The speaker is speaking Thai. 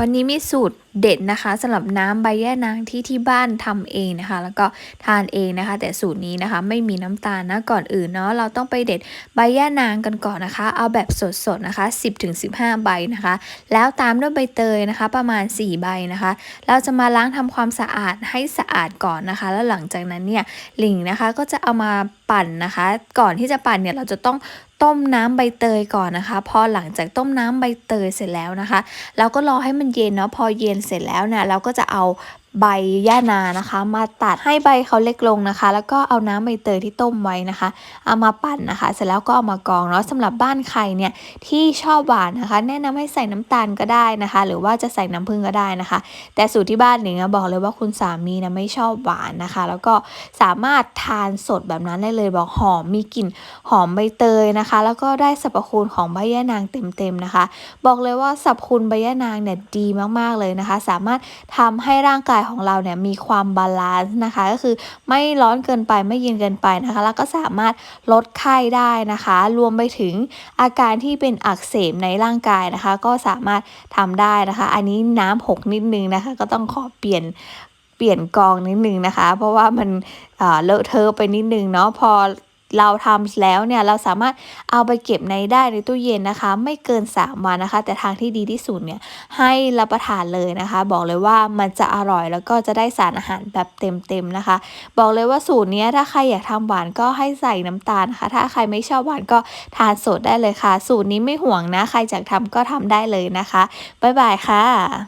วันนี้มีสูตรเด็ดนะคะสำหรับน้ำใบแย่นางที่ที่บ้านทำเองนะคะ แล้วก็ทานเองนะคะ แต่สูตรนี้นะคะไม่มีน้ำตาลนะก่อนอื่นเนาะเราต้องไปเด็ดใบแย่นางกันก่อนนะคะ เอาแบบสดๆนะคะ 10-15 ใบนะคะ แล้วตามด้วยใบเตยนะคะ ประมาณ 4 ใบนะคะ เราจะมาล้างทำความสะอาดให้สะอาดก่อนนะคะ แล้วหลังจากนั้นเนี่ยหลิงนะคะก็จะเอามาปั่นนะคะ ก่อนที่จะปั่นเนี่ยเราจะต้อง ต้มน้ำใบเตยก่อนนะคะ พอหลังจากต้มน้ำใบเตยเสร็จแล้วนะคะ เราก็รอให้มันเย็นเนาะพอเย็นเสร็จแล้วเนี่ยเราก็จะเอาใบย่านานะคะ มาตัดให้ใบเขาเล็กลงนะคะ แล้วก็เอาน้ำใบเตยที่ต้มไว้นะคะ เอามาปั่นนะคะ เสร็จแล้วก็เอามากรองเนาะสำหรับบ้านใครเนี่ยที่ชอบหวานนะคะ แนะนำให้ใส่น้ำตาลก็ได้นะคะ หรือว่าจะใส่น้ำผึ้งก็ได้นะคะ แต่สูตรที่บ้านหนิงอะบอกเลยว่าคุณสามีนะไม่ชอบหวานนะคะ แล้วก็สามารถทานสดแบบนั้นได้เลยบอกหอมมีกลิ่นหอมใบเตยนะคะ แล้วก็ได้สรรพคุณของใบย่านางเต็มๆนะคะ บอกเลยว่าสรรพคุณใบย่านางเนี่ยดีมากๆเลยนะคะ สามารถทำให้ร่างกายของเราเนี่ยมีความบาลานซ์นะคะ ก็คือไม่ร้อนเกินไปไม่เย็นเกินไปนะคะ แล้วก็สามารถลดไข้ได้นะคะ รวมไปถึงอาการที่เป็นอักเสบในร่างกายนะคะ ก็สามารถทำได้นะคะ อันนี้น้ำหกนิดนึงนะคะ ก็ต้องขอเปลี่ยนเปลี่ยนกองนิดนึงนะคะ เพราะว่ามันเอ่อเลอะเทอะไปนิดนึงเนาะพอ เราทำแล้วเนี่ยเราสามารถเอาไปเก็บในได้ในตู้เย็นนะคะ ไม่เกิน 3 วันนะคะ แต่ทางที่ดีที่สุดเนี่ยให้รับประทานเลยนะคะ บอกเลยว่ามันจะอร่อยแล้วก็จะได้สารอาหารแบบเต็มๆนะคะ บอกเลยว่าสูตรนี้ถ้าใครอยากทำหวานก็ให้ใส่น้ำตาลนะคะ ถ้าใครไม่ชอบหวานก็ทานสดได้เลยค่ะ สูตรนี้ไม่ห่วงนะ ใครอยากทำก็ทำได้เลยนะคะบ๊ายบายค่ะ